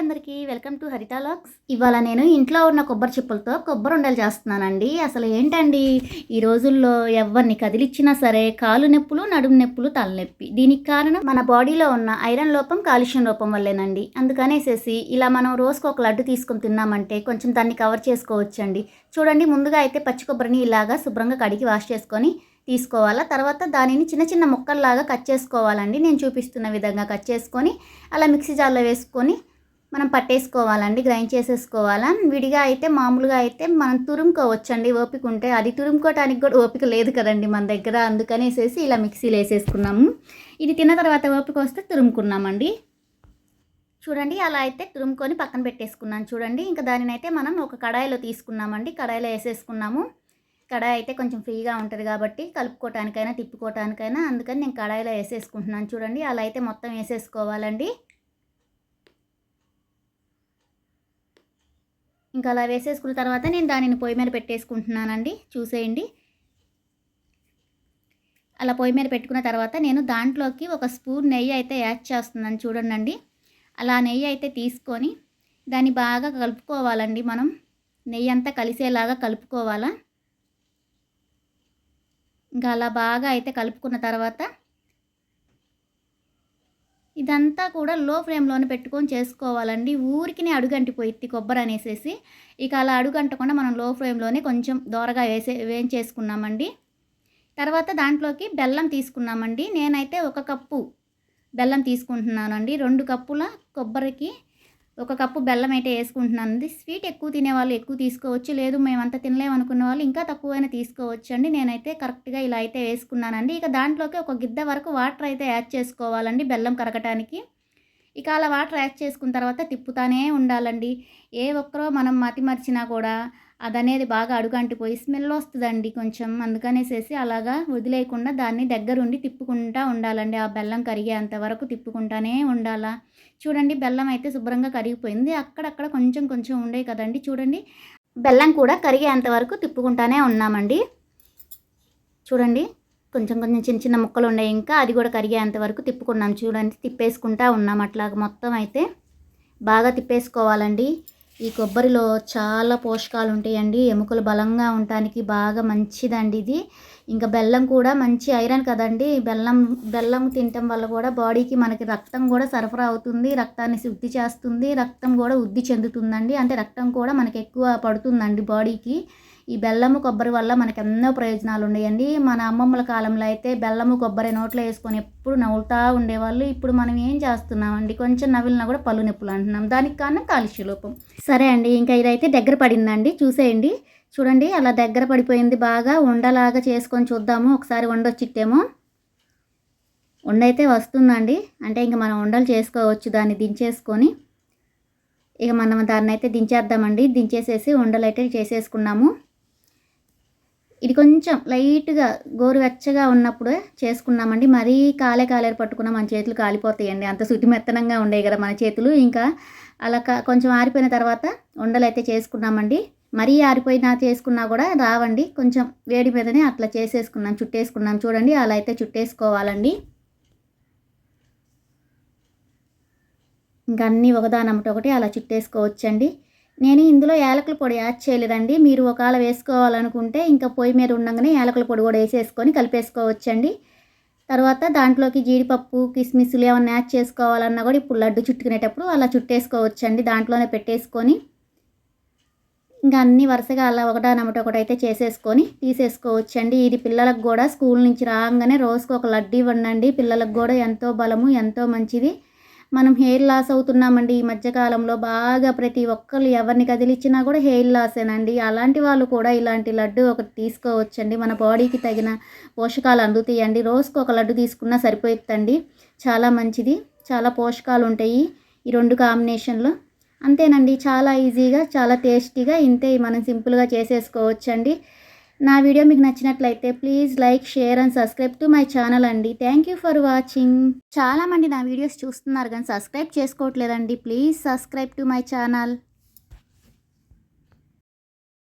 అందరికీ welcome to Haritha lakhs. ఇవాళ నేను ఇంట్లో ఉన్న కొబ్బరి చిప్పలతో కొబ్బరి ఉండలు చేస్తున్నానండి. అసలు ఏంటండి? ఈ రోజుల్లో ఎవరిని కదిలిచ్చినా సరే కాలు నొప్పులు నడుము నొప్పులు తలనొప్పి. దీనికి కారణం మన బాడీలో ఉన్న ఐరన్ లోపం కాలుష్యం లోపం వల్లేనండి. అందుకనేసేసి ఇలా మనం రోజుకు ఒక లడ్డు తీసుకొని తిన్నామంటే కొంచెం దాన్ని కవర్ చేసుకోవచ్చండి. చూడండి ముందుగా అయితే పచ్చి కొబ్బరిని ఇలాగా శుభ్రంగా కడిగి వాష్ చేసుకొని తీసుకోవాలా? తర్వాత దానిని చిన్న చిన్న ముక్కల్లాగా కట్ చేసుకోవాలండి. నేను చూపిస్తున్న విధంగా కట్ చేసుకొని అలా మిక్సీ జార్లో వేసుకొని మనం పట్టేసుకోవాలండి గ్రైండ్ చేసేసుకోవాలా. విడిగా అయితే మామూలుగా అయితే మనం తురుముకోవచ్చండి. ఓపిక ఉంటే అది తురుముకోవటానికి కూడా ఓపిక లేదు కదండి మన దగ్గర. అందుకనేసేసి ఇలా మిక్సీలో వేసేసుకున్నాము. ఇది తిన్న తర్వాత ఓపిక వస్తే తురుముకున్నామండి. చూడండి అలా అయితే తురుముకొని పక్కన పెట్టేసుకున్నాను చూడండి. ఇంకా దానిని అయితే మనం ఒక కడాయిలో తీసుకున్నామండి. కడాయిలో వేసేసుకున్నాము. కడాయి అయితే కొంచెం ఫ్రీగా ఉంటుంది కాబట్టి కలుపుకోవటానికైనా తిప్పుకోవటానికైనా అందుకని నేను కడాయిలో వేసేసుకుంటున్నాను చూడండి. అలా అయితే మొత్తం వేసేసుకోవాలండి. ఇంకా అలా వేసేసుకున్న తర్వాత నేను దానిని పొయ్యి మీద పెట్టేసుకుంటున్నానండి. చూసేయండి. అలా పొయ్యి మీద పెట్టుకున్న తర్వాత నేను దాంట్లోకి ఒక స్పూన్ నెయ్యి అయితే యాడ్ చేస్తున్నాను చూడండి అలా నెయ్యి అయితే తీసుకొని దాన్ని బాగా కలుపుకోవాలండి మనం. నెయ్యి అంతా కలిసేలాగా కలుపుకోవాలా. ఇంకా అలా బాగా అయితే కలుపుకున్న తర్వాత ఇదంతా కూడా లో ఫ్లేమ్లోనే పెట్టుకొని చేసుకోవాలండి. ఊరికి అడుగంటిపోయిద్ది కొబ్బరి అనేసేసి. ఇక అలా అడుగంటకుండా మనం లో ఫ్లేమ్లోనే కొంచెం దోరగా వేసే వేయించేసుకున్నామండి. తర్వాత దాంట్లోకి బెల్లం తీసుకున్నామండి. నేనైతే ఒక కప్పు బెల్లం తీసుకుంటున్నానండి. రెండు కప్పుల కొబ్బరికి ఒక కప్పు బెల్లం అయితే వేసుకుంటున్నాను. స్వీట్ ఎక్కువ తినేవాళ్ళు ఎక్కువ తీసుకోవచ్చు. లేదు మేమంతా తినలేము అనుకున్న వాళ్ళు ఇంకా తక్కువైనా తీసుకోవచ్చు అండి నేనైతే కరెక్ట్గా ఇలా అయితే వేసుకున్నానండి. ఇక దాంట్లోకి ఒక గిద్ద వరకు వాటర్ అయితే యాడ్ చేసుకోవాలండి బెల్లం కరగటానికి. ఇక అలా వాటర్ యాడ్ చేసుకున్న తర్వాత తిప్పుతానే ఉండాలండి. ఏ ఒక్కరో మనం మతి మర్చినా కూడా అదనేది బాగా అడుగంటిపోయి స్మెల్ వస్తుందండి కొంచెం. అందుకనేసేసి అలాగా వదిలేయకుండా దాన్ని దగ్గరుండి తిప్పుకుంటూ ఉండాలండి. ఆ బెల్లం కరిగేంత వరకు తిప్పుకుంటానే ఉండాలా. చూడండి బెల్లం అయితే శుభ్రంగా కరిగిపోయింది. అక్కడక్కడ కొంచెం కొంచెం ఉండే కదండి. చూడండి బెల్లం కూడా కరిగేంత వరకు తిప్పుకుంటానే ఉన్నామండి. చూడండి కొంచెం కొంచెం చిన్న చిన్న ముక్కలు ఉన్నాయి ఇంకా అది కూడా కరిగేంత వరకు తిప్పుకున్నాం. చూడండి తిప్పేసుకుంటా ఉన్నాం అట్లాగ మొత్తం అయితే. బాగా తిప్పేసుకోవాలండి. ఈ కొబ్బరిలో చాలా పోషకాలు ఉంటాయండి ఎముకలు బలంగా ఉండటానికి బాగా మంచిదండి ఇది. ఇంకా బెల్లం కూడా మంచి ఐరన్ కదండి. బెల్లం బెల్లం తినటం వల్ల కూడా బాడీకి మనకి రక్తం కూడా సరఫరా అవుతుంది. రక్తాన్ని శుద్ధి చేస్తుంది. రక్తం కూడా వృద్ధి చెందుతుందండి. అంటే రక్తం కూడా మనకి ఎక్కువ పడుతుందండి బాడీకి. ఈ బెల్లము కొబ్బరి వల్ల మనకు ఎన్నో ప్రయోజనాలు ఉన్నాయండి మన అమ్మమ్మల కాలంలో అయితే బెల్లము కొబ్బరి నోట్లో వేసుకొని ఎప్పుడు నవ్వులుతూ ఉండేవాళ్ళు. ఇప్పుడు మనం ఏం చేస్తున్నామండి? కొంచెం నవ్విలినా కూడా పళ్ళు నొప్పులు అంటున్నాం. దానికి కారణం కాలుష్య లోపం. సరే అండి ఇంకా ఇదైతే దగ్గర పడిందండి. చూసేయండి. చూడండి అలా దగ్గర పడిపోయింది. బాగా ఉండలాగా చేసుకొని చూద్దాము. ఒకసారి వండొచ్చిట్టేమో. ఉండైతే వస్తుందండి. అంటే ఇంకా మనం ఉండలు చేసుకోవచ్చు. దాన్ని దించేసుకొని ఇక మనం దాన్ని అయితే దించేద్దామండి. దించేసేసి ఉండలు అయితే చేసేసుకున్నాము. ఇది కొంచెం లైట్గా గోరువెచ్చగా ఉన్నప్పుడు చేసుకున్నామండి. మరీ కాలే కాలేరు పట్టుకున్న మన చేతులు కాలిపోతాయండి. అంత సుతిమెత్తనంగా ఉండేవి కదా మన చేతులు. ఇంకా అలా కొంచెం ఆరిపోయిన తర్వాత ఉండలు అయితే చేసుకున్నామండి. మరీ ఆరిపోయినా చేసుకున్నా కూడా రావండి. కొంచెం వేడి మీదనే అట్లా చేసేసుకున్నాం చుట్టేసుకున్నాం. చూడండి అలా అయితే చుట్టేసుకోవాలండి. ఇంకా అన్నీ ఒకదానమ్మటి ఒకటి అలా చుట్టేసుకోవచ్చండి. నేను ఇందులో యాలకుల పొడి యాడ్ చేయలేదండి. మీరు ఒకవేళ వేసుకోవాలనుకుంటే ఇంకా పొయ్యి మీద ఉండగానే యాలకుల పొడి కూడా వేసేసుకొని కలిపేసుకోవచ్చండి. తర్వాత దాంట్లోకి జీడిపప్పు కిస్మిస్లు ఏమన్నా యాడ్ చేసుకోవాలన్నా కూడా ఇప్పుడు లడ్డు చుట్టుకునేటప్పుడు అలా చుట్టేసుకోవచ్చండి. దాంట్లోనే పెట్టేసుకొని ఇంకా అన్ని వరుసగా అలా ఒకటనమట ఒకటైతే చేసేసుకొని తీసేసుకోవచ్చండి. ఇది పిల్లలకు కూడా స్కూల్ నుంచి రాగానే రోజుకు ఒక లడ్డు ఇవ్వండి పిల్లలకు కూడా ఎంతో బలము ఎంతో మంచిది. మనం హెయిర్ లాస్ అవుతున్నామండి. ఈ మధ్యకాలంలో బాగా ప్రతి ఒక్కరు ఎవరిని కదిలిచ్చినా కూడా హెయిర్ లాసేనండి అలాంటి వాళ్ళు కూడా ఇలాంటి లడ్డు ఒకటి తీసుకోవచ్చండి. మన బాడీకి తగిన పోషకాలు అందుతాయండి. రోజుకు ఒక లడ్డు తీసుకున్నా సరిపోతుందండి. చాలా మంచిది. చాలా పోషకాలు ఉంటాయి ఈ రెండు కాంబినేషన్లో అంతేనండి. చాలా ఈజీగా చాలా టేస్టీగా ఇంతే మనం సింపుల్గా చేసేసుకోవచ్చండి. నా వీడియో మీకు నచ్చినట్లయితే please like share and subscribe to my channel అండి. థ్యాంక్ యూ ఫర్ వాచింగ్ చాలామంది నా వీడియోస్ చూస్తున్నారు కానీ subscribe చేసుకోవట్లేదండి. Please subscribe to my channel